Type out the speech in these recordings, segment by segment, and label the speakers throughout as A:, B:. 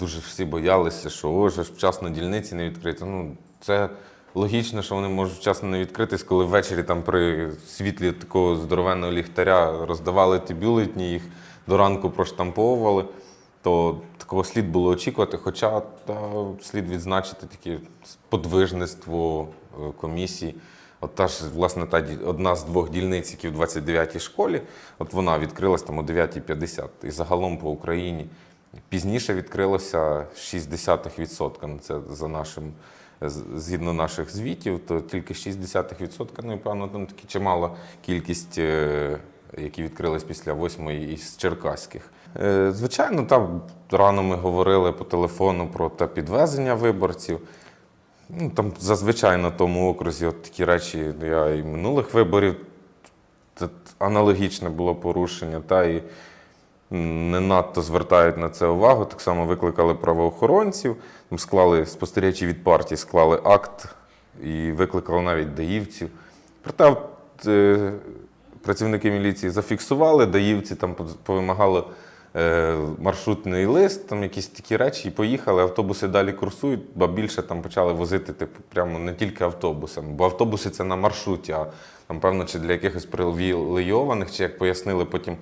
A: всі боялися, що о, же ж вчасно дільниці не відкриті. Ну, це логічно, що вони можуть вчасно не відкритись, коли ввечері там при світлі такого здоровенного ліхтаря роздавали ті бюлетні, їх до ранку проштамповували. То такого слід було очікувати, хоча та, слід відзначити таке подвижництво е, комісії. От та ж, власне, та одна з двох дільниць, які в 29-й школі, от вона відкрилась там о 9.50. І загалом по Україні пізніше відкрилося 0,6%. Ну, Це за нашим, згідно наших звітів, то тільки 0,6%. Ну і певно, там таки чимала кількість, е, які відкрились після восьмої із черкаських. Е, Звичайно, там рано ми говорили по телефону про те підвезення виборців. Ну, там зазвичай на тому окрузі от такі речі я і минулих виборів аналогічне було порушення, та і не надто звертають на це увагу. Так само викликали правоохоронців, там склали спостерігачі від партії, склали акт і викликали навіть даївців. Проте е, працівники міліції зафіксували, даївці там повимагали е, маршрутний лист, там якісь такі речі, і поїхали. Автобуси далі курсують, бо більше там почали возити типу, прямо не тільки автобусами, бо автобуси це на маршруті, а там, певно, чи для якихось привілейованих, чи як пояснили потім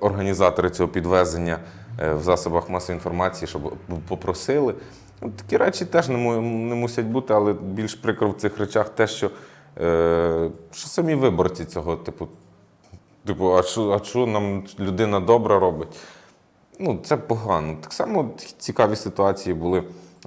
A: організатори цього підвезення е, в засобах масової інформації, щоб попросили. Ну, такі речі теж не, мусять бути, але більш прикро в цих речах те, що, е, що самі виборці цього, типу, типу, а що, а що нам людина добра робить? Ну, це погано. Так само цікаві ситуації були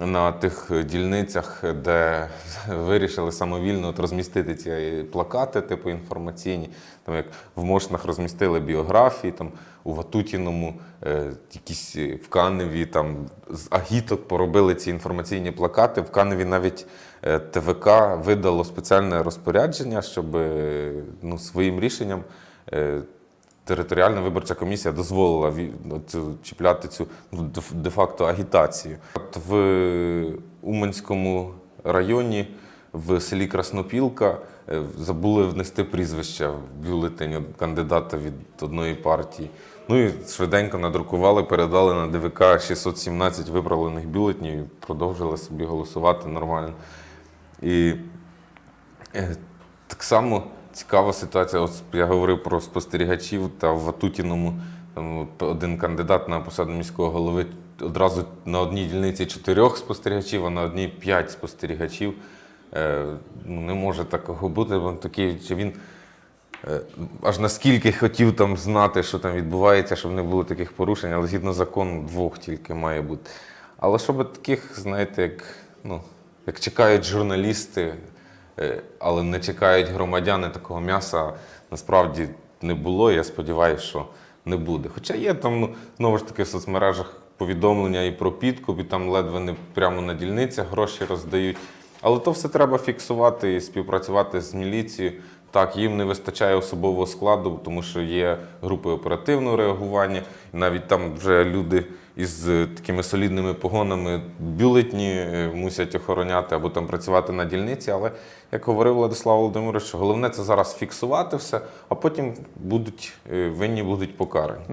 A: на тих дільницях, де вирішили самовільно от розмістити ці плакати, типу інформаційні. Там як в Мошнах розмістили біографії, там у Ватутіному, е, якісь е, в Каневі, там з агіток поробили ці інформаційні плакати. В Каневі навіть е, ТВК видало спеціальне розпорядження, щоб е, ну, своїм рішенням. е, територіальна виборча комісія дозволила цю, чіпляти цю ну, де- де-факто агітацію. От в Уманському районі в селі Краснопілка е, забули внести прізвище в бюлетень кандидата від одної партії. Ну і швиденько надрукували, передали на ДВК 617 виправлених бюлетнів і продовжили собі голосувати нормально. І Е, Так само цікава ситуація. От я говорив про спостерігачів та в Ватутіному один кандидат на посаду міського голови одразу на одній дільниці чотирьох спостерігачів, а на одній п'ять спостерігачів. Е, ну, не може такого бути, бо такий, чи він е, аж наскільки хотів там знати, що там відбувається, щоб не було таких порушень, але згідно закону двох тільки має бути. Але щоб таких, знаєте, як, ну, як чекають журналісти, але не чекають громадяни такого м'яса, насправді не було. Я сподіваюся, що не буде. Хоча є там, ну, знову ж таки, в соцмережах повідомлення і про підкуп, і там ледве не прямо на дільницях гроші роздають. Але то все треба фіксувати і співпрацювати з міліцією. Так, їм не вистачає особового складу, тому що є групи оперативного реагування. І навіть там вже люди із е, такими солідними погонами бюлетні е, мусять охороняти або там працювати на дільниці. Але як говорив Владислав Володимирович, головне це зараз фіксувати все, а потім будуть е, винні будуть покарані.